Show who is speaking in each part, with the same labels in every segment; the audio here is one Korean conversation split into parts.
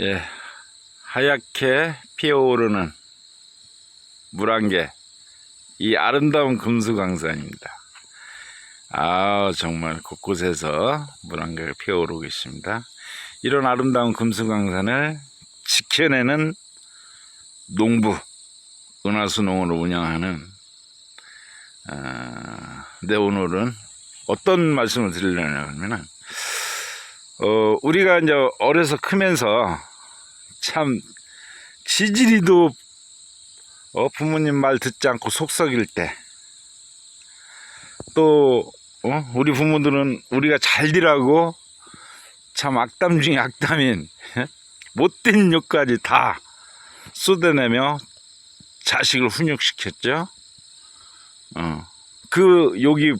Speaker 1: 예, 하얗게 피어오르는 물안개, 이 아름다운 금수강산입니다. 아, 정말 곳곳에서 물안개가 피어오르고 있습니다. 이런 아름다운 금수강산을 지켜내는 농부, 은하수 농원을 운영하는, 아, 네, 오늘은 어떤 말씀을 드리려냐 하면은, 어, 우리가 이제 어려서 크면서 참 지질이도 어, 부모님 말 듣지 않고 속썩일 때, 또, 어, 우리 부모들은 우리가 잘디라고 참 악담 중에 악담인 못된 욕까지 다 쏟아내며 자식을 훈육시켰죠. 어, 그 욕이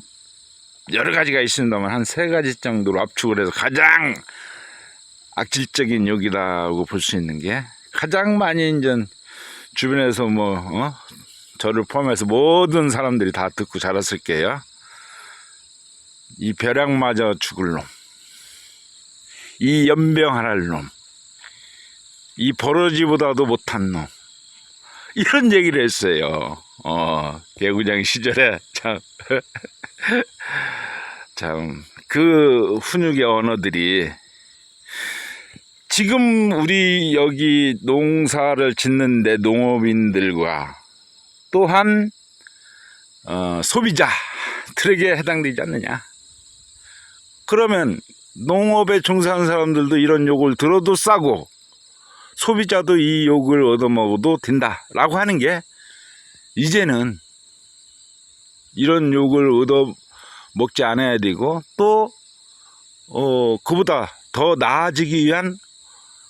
Speaker 1: 여러 가지가 있습니다만 한 세 가지 정도로 압축을 해서 가장 악질적인 욕이라고 볼 수 있는 게 가장 많이 이제 주변에서 뭐 어? 저를 포함해서 모든 사람들이 다 듣고 자랐을 게요. 이 벼락맞아 죽을 놈, 이 연병할 놈, 이 버러지보다도 못한 놈 이런 얘기를 했어요. 어 개구장 시절에 참. 참, 그 훈육의 언어들이 지금 우리 여기 농사를 짓는데 농업인들과 또한 어, 소비자들에게 해당되지 않느냐. 그러면 농업에 종사하는 사람들도 이런 욕을 들어도 싸고 소비자도 이 욕을 얻어먹어도 된다라고 하는 게 이제는 이런 욕을 얻어 먹지 않아야 되고 또 어, 그보다 더 나아지기 위한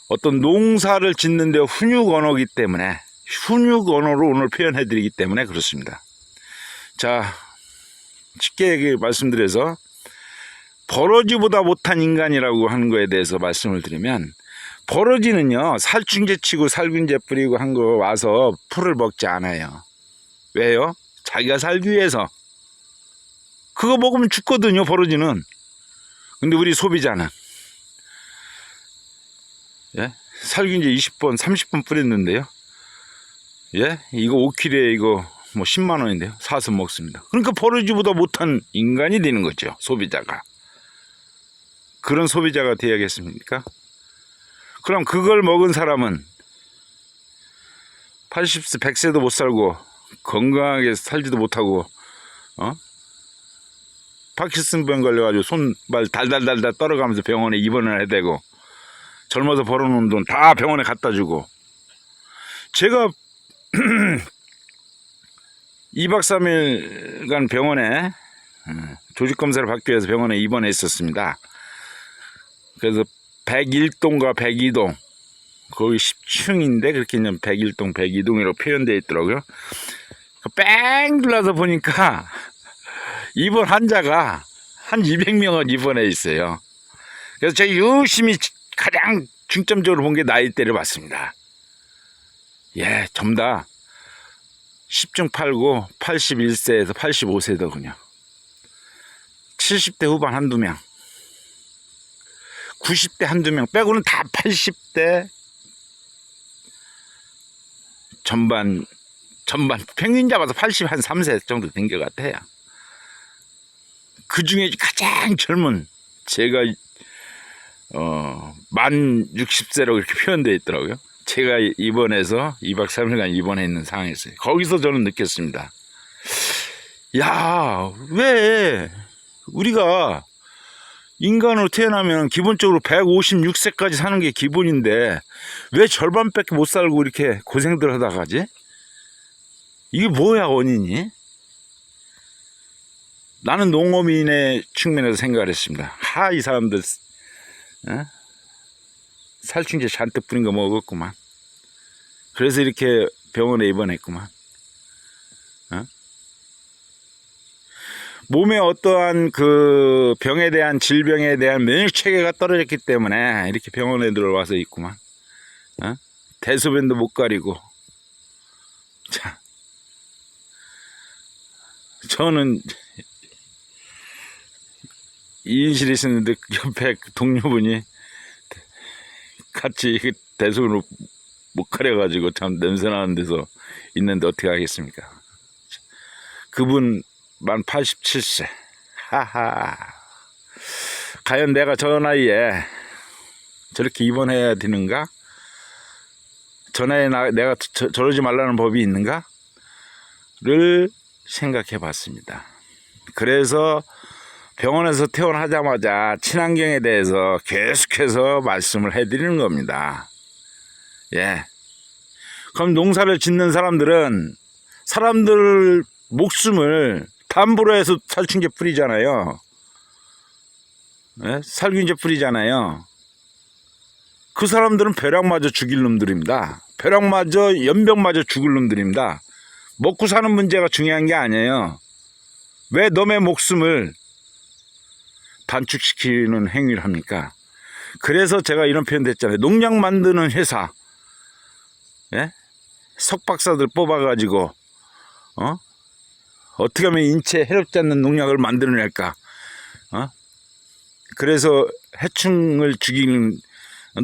Speaker 1: 어떤 농사를 짓는데 훈육 언어기 때문에 훈육 언어로 오늘 표현해 드리기 때문에 그렇습니다. 자, 쉽게 말씀드려서 버러지보다 못한 인간이라고 하는 거에 대해서 말씀을 드리면 버러지는요 살충제 치고 살균제 뿌리고 한 거 와서 풀을 먹지 않아요. 왜요? 자기가 살기 위해서 그거 먹으면 죽거든요, 버러지는. 근데 우리 소비자는, 예? 살균제 20번, 30번 뿌렸는데요. 예? 이거 5kg에 이거 뭐 10만 원인데요. 사서 먹습니다. 그러니까 버러지보다 못한 인간이 되는 거죠, 소비자가. 그런 소비자가 되야겠습니까? 그럼 그걸 먹은 사람은 80세, 100세도 못 살고 건강하게 살지도 못하고, 어? 파키슨병 걸려가지고 손발 달달달달 떨어가면서 병원에 입원을 해야 되고 젊어서 벌어놓은 돈 다 병원에 갖다 주고 제가 2박 3일간 병원에 조직검사를 받기 위해서 병원에 입원해 있었습니다. 그래서 101동과 102동 거기 10층인데 그렇게 그냥 101동, 102동이라고 표현되어 있더라고요. 뺑 둘러서 보니까 입원 환자가 한 200명은 입원해 있어요. 그래서 제가 열심히 가장 중점적으로 본 게 나이대를 봤습니다. 예, 전부 다 10중 8구 81세에서 85세더군요. 70대 후반 한두 명, 90대 한두 명 빼고는 다 80대 전반, 전반, 평균 잡아서 80 한 3세 정도 된 것 같아요. 그 중에 가장 젊은 제가 어 만 60세라고 이렇게 표현되어 있더라고요. 제가 입원해서 2박 3일간 입원해 있는 상황이었어요. 거기서 저는 느꼈습니다. 야, 왜 우리가 인간으로 태어나면 기본적으로 156세까지 사는 게 기본인데 왜 절반밖에 못 살고 이렇게 고생들 하다 가지? 이게 뭐야 원인이? 나는 농업인의 측면에서 생각을 했습니다. 하, 이 사람들, 어? 살충제 잔뜩 뿌린 거 먹었구만. 그래서 이렇게 병원에 입원했구만. 어? 몸에 어떠한 그 병에 대한 질병에 대한免疫 체계가 떨어졌기 때문에 이렇게 병원에 들어와서 있구만. 어? 대소변도 못 가리고. 자, 저는 이인실에 있었는데 그 옆에 그 동료분이 같이 대손으로 못 가려가지고 참 냄새나는 데서 있는데 어떻게 하겠습니까? 그분 만 87세. 하하. 과연 내가 저 나이에 저렇게 입원해야 되는가? 저 나이에 나, 내가 저, 저러지 말라는 법이 있는가? 를 생각해 봤습니다. 그래서 병원에서 퇴원하자마자 친환경에 대해서 계속해서 말씀을 해드리는 겁니다. 예. 그럼 농사를 짓는 사람들은 사람들 목숨을 담보로 해서 살충제 뿌리잖아요. 예? 살균제 뿌리잖아요. 그 사람들은 벼락마저 죽일 놈들입니다. 벼락마저 연병마저 죽을 놈들입니다. 먹고 사는 문제가 중요한 게 아니에요. 왜 너의 목숨을 단축시키는 행위를 합니까? 그래서 제가 이런 표현 됐잖아요. 농약 만드는 회사, 예? 석박사들 뽑아가지고, 어? 어떻게 하면 인체에 해롭지 않는 농약을 만들어낼까? 어? 그래서 해충을 죽이는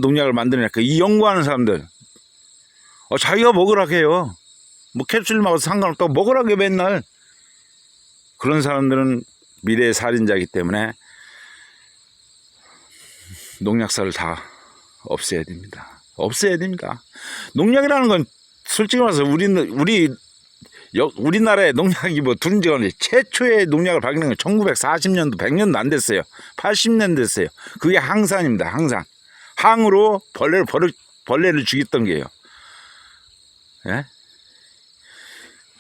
Speaker 1: 농약을 만들어낼까? 이 연구하는 사람들, 어, 자기가 먹으라 해요. 뭐 캡슐 먹어도 상관없다고 먹으라 해 맨날. 그런 사람들은 미래의 살인자이기 때문에 농약사를 다 없애야 됩니다. 없애야 됩니다. 농약이라는 건 솔직히 말해서 우리 우리 여- 우리나라에 농약이 뭐 없는데 최초의 농약을 발견한 건 1940년도 100년도 안 됐어요. 80년 됐어요. 그게 항산입니다. 항산. 항으로 벌레를 벌을, 벌레를 죽였던 게요. 예?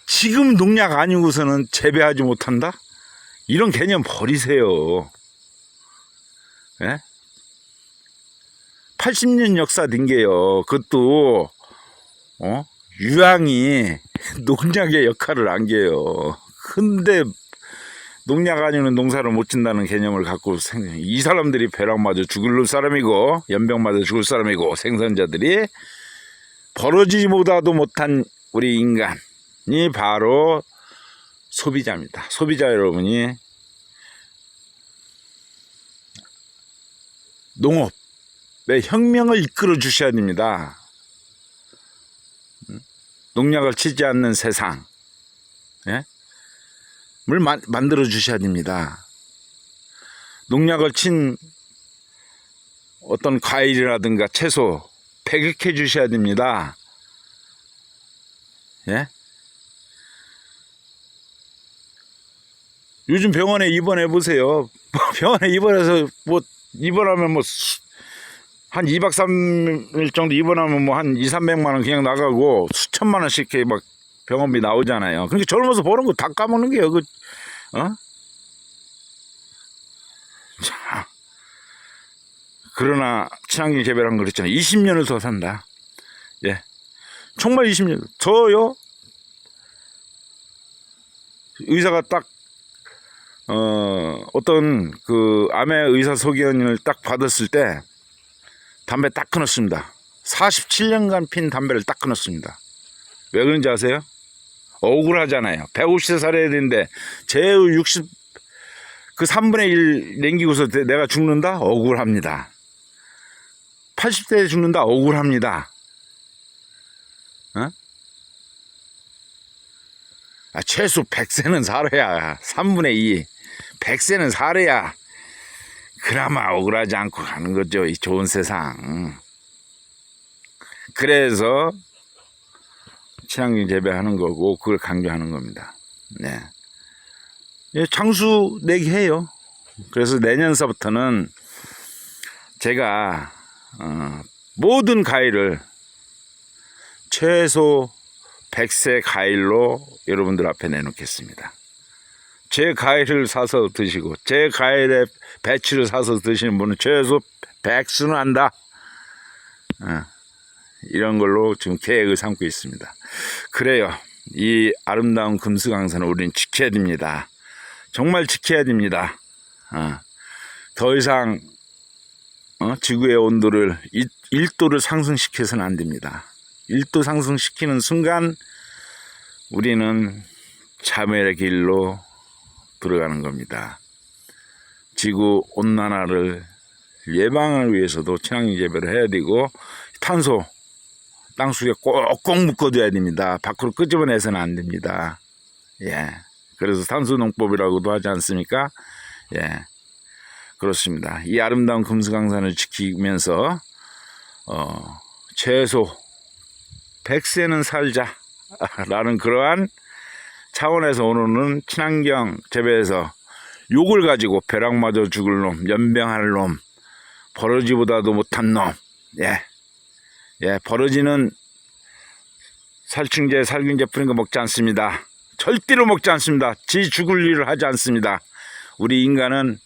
Speaker 1: 지금 농약 아니고서는 재배하지 못한다? 이런 개념 버리세요. 예? 80년 역사 된 게요. 그것도, 어? 유황이 농약의 역할을 안 게요. 근데 농약 아니면 농사를 못 짓는다는 개념을 갖고 생, 이 사람들이 벼락맞아 죽을 사람이고 연병 맞아 죽을 사람이고 생선자들이 벌어지지 못하도 못한 우리 인간이 바로 소비자입니다. 소비자 여러분이 농업 의 혁명을 이끌어 주셔야 됩니다. 음? 농약을 치지 않는 세상, 예? 물 마- 만들어 주셔야 됩니다. 농약을 친 어떤 과일이라든가 채소 배격해 주셔야 됩니다. 예? 요즘 병원에 입원해 보세요. 병원에 입원해서 뭐 입원하면 뭐 한 2박 3일 정도 입원하면 뭐 한 2, 300만 원 그냥 나가고 수천만 원씩 이렇게 막 병원비 나오잖아요. 그러니까 젊어서 버는 거 다 까먹는 게요. 그 어? 자. 그러나 친환경 재배란 거 그랬잖아요. 20년을 더 산다. 예. 정말 20년. 저요. 의사가 딱 어, 어떤 그 암의 의사 소견을 딱 받았을 때 담배 딱 끊었습니다. 47년간 핀 담배를 딱 끊었습니다. 왜 그런지 아세요? 억울하잖아요. 150세 살아야 되는데 제우 60, 그 3분의 1 남기고서 내- 내가 죽는다? 억울합니다. 80대에 죽는다? 억울합니다. 어? 아, 최소 100세는 살아야 3분의 2. 100세는 살아야 그나마 억울하지 않고 가는 거죠. 이 좋은 세상. 그래서 친환경 재배하는 거고 그걸 강조하는 겁니다. 네. 예, 장수 내기 해요. 그래서 내년서부터는 제가 어, 모든 과일을 최소 100세 과일로 여러분들 앞에 내놓겠습니다. 제 과일을 사서 드시고 제 과일에 배추를 사서 드시는 분은 최소 100수는 한다. 어, 이런 걸로 지금 계획을 삼고 있습니다. 그래요. 이 아름다운 금수강산을 우리는 지켜야 됩니다. 정말 지켜야 됩니다. 어, 더 이상 어, 지구의 온도를 1 도를 상승시켜서는 안 됩니다. 1도 상승시키는 순간 우리는 자멸의 길로 들어가는 겁니다. 지구 온난화를 예방을 위해서도 친환경 재배를 해야 되고 탄소 땅속에 꼭꼭 묶어둬야 됩니다. 밖으로 끄집어내서는 안 됩니다. 예. 그래서 탄소 농법이라고도 하지 않습니까? 예. 그렇습니다. 이 아름다운 금수강산을 지키면서 어, 최소 100세는 살자라는 그러한 차원에서 오늘은 친환경 재배에서 욕을 가지고 벼락마저 죽을 놈, 연병할 놈, 버러지보다도 못한 놈, 예, 예, 버러지는 살충제, 살균제 뿌린 거 먹지 않습니다. 절대로 먹지 않습니다. 지 죽을 일을 하지 않습니다. 우리 인간은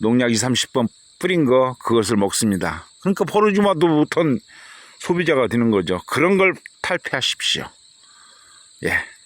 Speaker 1: 농약 2, 30번 뿌린 거 그것을 먹습니다. 그러니까 버러지마도 못한 소비자가 되는 거죠. 그런 걸 탈피하십시오. 예.